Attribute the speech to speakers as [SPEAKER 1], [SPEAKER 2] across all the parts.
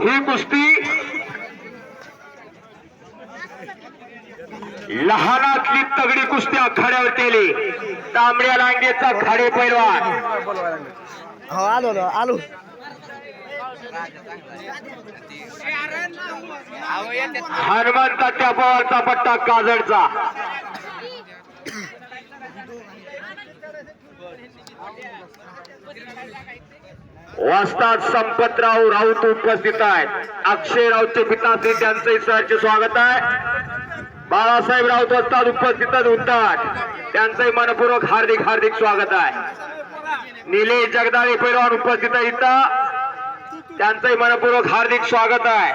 [SPEAKER 1] ही कुस्ती लहानातली तगडी कुस्ती आखाड्यावर केली. तांबड्या लांगेचा खाडे पैलवान.
[SPEAKER 2] हो आलो ना आलो.
[SPEAKER 1] हनुमंता त्या पवारचा पट्टा काजळचा. वाजतात संपतराव राऊत उपस्थित आहेत. अक्षय राऊतचे पिताश्री त्यांचंही सरचे स्वागत आहे. बाळासाहेब राऊत वस्ताद उपस्थित होतात त्यांचंही मनपूर्वक हार्दिक हार्दिक स्वागत आहे. निलेश जगदाळे पैलवान उपस्थित इथं. त्यांचंही मनपूर्वक हार्दिक स्वागत आहे.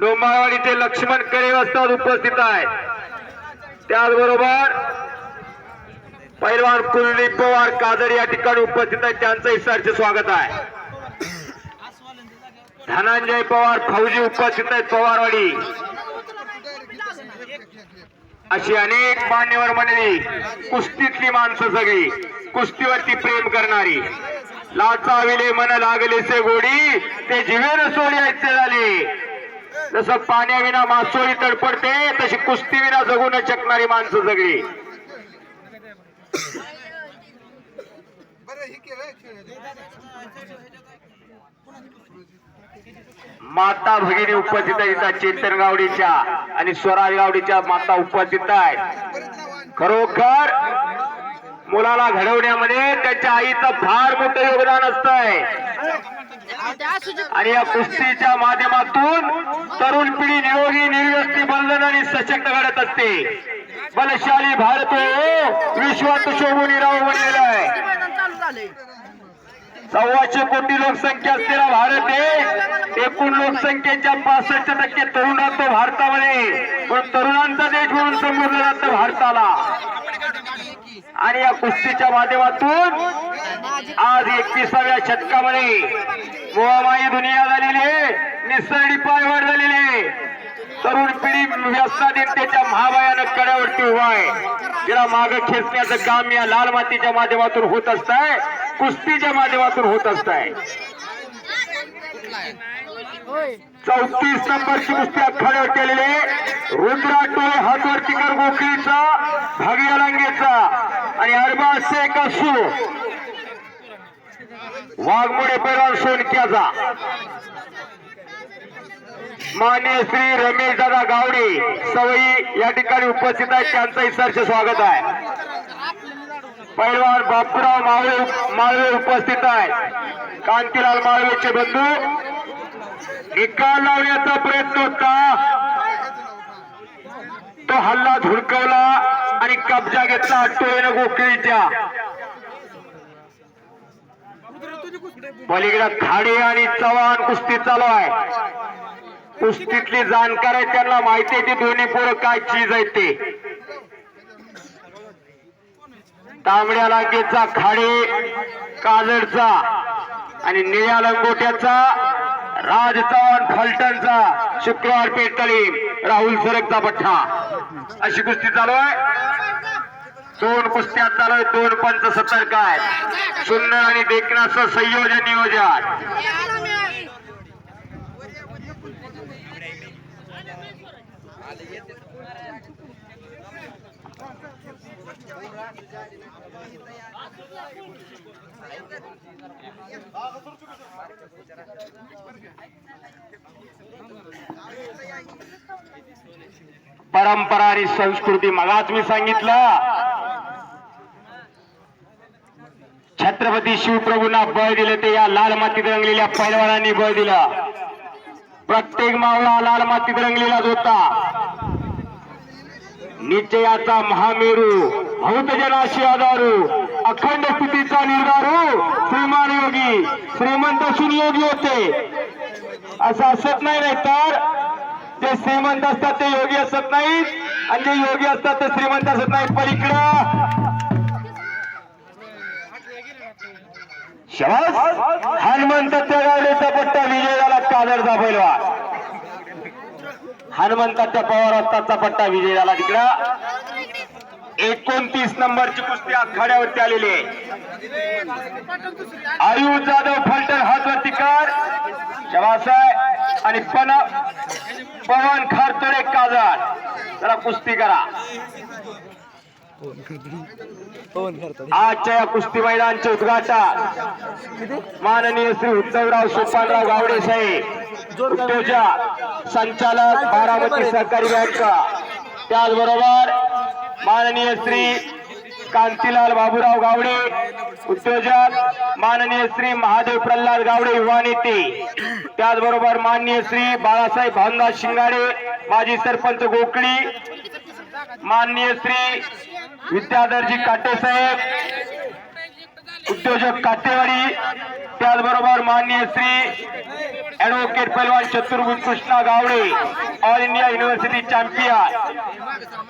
[SPEAKER 1] डोंबाळवाडीचे लक्ष्मण करे वस्ताद उपस्थित आहेत. त्याचबरोबर पैलवान कुलदीप पवार कादर या ठिकाणी उपस्थित आहेत. त्यांचंही सरचे स्वागत आहे. धनंजय पवार फौजी उपस्थित आहेत पवारवाडी. अशी अनेक मान्यवर मंडळी कुस्तीतली माणसं सगळी कुस्तीवरती प्रेम करणारी. लाचाविले मन लागले से गोडी ते जिवेर सोडायचे झाले. जसं पाण्याविना मासोळी तडपडते तशी कुस्ती विना जगू न शकणारी माणसं सगळी. माता भगिनी उपस्थित आहेत चेतन गावडीच्या आणि स्वराज गावडीच्या माता उपस्थित आहेत. खरोखर मुलाला घडवण्यामध्ये त्याच्या आईचं फार मोठं योगदान असतंय. आणि या कुस्तीच्या माध्यमातून तरुण पिढी निरोगी निर्व्यस्ती बंधन आणि सशक्त घडत असते. बलशाली भारत हो, विश्वात शोभून राहू बनलेला आहे. सव्वाशे कोटी लोकसंख्या असलेला भारत आहे एकूण लोकसंख्येच्या पासष्ट टक्के तरुण राहतो भारतामध्ये पण तरुणांचा देश म्हणून संबोधलं जातं भारताला. आणि या कुस्तीच्या माध्यमातून आज एकविसाव्या शतकामध्ये मोहमाई दुनिया झालेली आहे. निसरडी पायवाट झालेली आहे. तरुण पिढी व्यसनाधीनतेच्या महाभयानक कड्यावरती उभा आहे. तिला माग खेचण्याचं काम या लाल मातीच्या माध्यमातून होत असत आहे कुस्तीच्या माध्यमातून होत असत आहे चौतीस नंबरची कुस्ती आखाड्यावर केलेले रुद्रा टोळे हातवरती कर गोखलीचा भागिया लांगेचा आणि अरबा शेख असू वाघमोडे पैलवान सोनक्याचा. मान्य श्री रमेश दादा गावडे सवयी या ठिकाणी उपस्थित आहेत. त्यांचंही सरचे स्वागत आहे. पैलवान बापूराव मावळे माळवे उपस्थित आहेत. कांतीलाल माळवेचे बंधू निकाल लावण्याचा प्रयत्न होता. तो हल्ला धुडकवला आणि कब्जा घेतला टोळीनं गोकळीच्या. पलीकडे खाडे आणि चव्हाण कुस्ती चालू आहे. कुस्तीतली जाणकार आहे त्यांना माहिती आहे ती दोन्ही पोरं काय चीज आहे ते. तांबड्या लांगेचा खाडे काजडचा आणि निळ्या लंगोट्याचा राज चव्हाण फलटणचा शुक्रवार पेटली राहुल सरकचा पठ्ठा. अशी कुस्ती चालू आहे. दोन कुस्त्या चालू दोन पंच सतर्क आहेत सुंदर आणि देखण्याचं संयोजन नियोजन. परंपरा आणि संस्कृती मगाच मी सांगितलं. छत्रपती शिवप्रभूंना बळ दिलं ते या लाल मातीत रंगलेल्या पैलवानांनी बळ दिलं. प्रत्येक मावळा लाल मातीत रंगलेलाच होता. निश्चयाचा महामेरू भौतजनाशी आधारू अखंड स्थितीचा निर्धारू श्रीमान योगी श्रीमंत योगी होते. असं असत नाही नाही तर जे श्रीमंत असतात ते योगी असत नाहीत आणि जे योगी असतात ते श्रीमंत असत नाहीत. पलीकडं शबास! हनुमंत त्यागावलेचा पट्टा विजय झाला कादरचा पैलवान. हनुमंताच्या पवार असताचा पट्टा विजय झाला तिकडं. एकोणतीस नंबरची कुस्ती आखाड्यावरती आलेली आहे. आयुष जाधव फलटण हातवरती कर. शबासाय आणि पण पवन खारतोडे काजार जरा कुस्ती करा. आजच्या या कुस्ती मैदानचे उद्घाटन माननीय श्री उद्धवराव सोपानराव गावडे साहेब उद्योजक संचालक बारामती सहकारी बँक. त्याचबरोबर माननीय श्री कांतीलाल बाबूराव गावडे उद्योजक माननीय श्री महादेव प्रल्हाद गावडे युवा नेते. त्याचबरोबर माननीय श्री बाळासाहेब भानदास शिंगाडे माजी सरपंच गोकळी माननीय श्री विद्याधरजी काटे साहेब उद्योजक काटेवाडी त्याचबरोबर माननीय श्री ऍडव्होकेट पैलवान Chaturbhuj Krishna Gawade all India university champion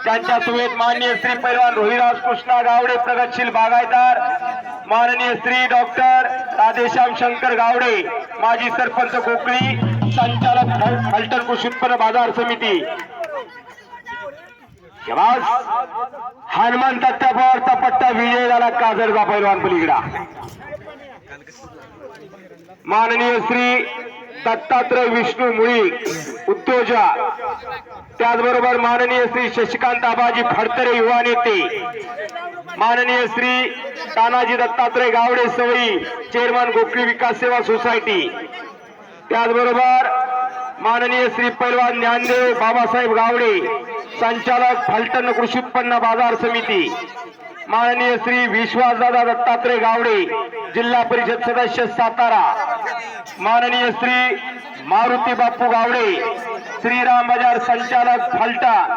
[SPEAKER 1] त्यांच्या सुवेत माननीय श्री पैलवान रोहिराज कृष्णा गावडे प्रगतशील बागायदार माननीय श्री डॉक्टर राधेश्याम शंकर गावडे माजी सरपंच कोकणी संचालक फल- फलटण कृषी उत्पन्न बाजार समिती. शाबास. हनुमान तत्त्वावरचा पट्टा विजय झाला काजरचा पैलवान पलीकडा. माननीय श्री दत्तात्रय विष्णू मुळी उद्योजक. त्याचबरोबर माननीय श्री शशिकांत आबाजी फडतरे युवा नेते. माननीय श्री तानाजी दत्तात्रय गावडे सवई चेअरमन गोखली विकास सेवा सोसायटी. त्याचबरोबर माननीय श्री पैलवान ज्ञानदेव बाबासाहेब गावडे संचालक फलटण कृषी उत्पन्न बाजार समिती. माननीय श्री विश्वासदादा दत्तात्रय गावडे जिल्हा परिषद सदस्य सातारा. माननीय श्री मारुती बापू गावडे श्रीराम बाजार संचालक फलटण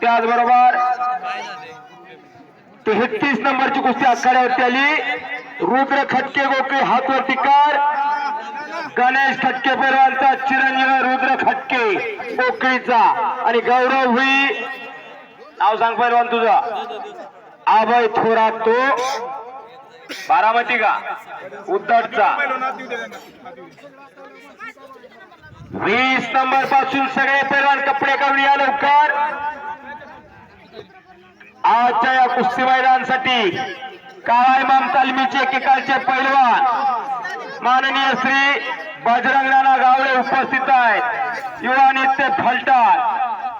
[SPEAKER 1] त्याचबरोबर तेहतीस नंबरची कुस्ती आखाड्यावरती आली. रुद्र खटके गोकळी हातवरती कार गणेश खटके परिवारचा चिरंजीव रुद्र खटके पोकळीचा. आणि गौरव हुई. नाव सांग पैलवान तुझा. आभय थोरात तो. बारामती का? उद्धटचा. वीस नंबरपासून सगळे पैलवान कपडे काढून या लवकर. आजच्या या कुस्ती मैदानासाठी काळा इमाम तालमीचे एकेकाळचे पैलवान माननीय श्री बजरंग नाना गावडे उपस्थित आहेत. युवा नेते फलटण.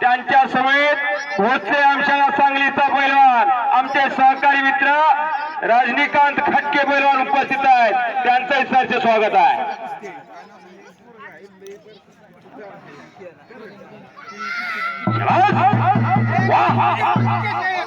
[SPEAKER 1] त्यांच्या समेत होते आमच्या सांगलीचा पैलवान आमचे सहकारी मित्र रजनीकांत खटके पैलवान उपस्थित आहेत. त्यांचंही सरचे स्वागत आहे. वाह!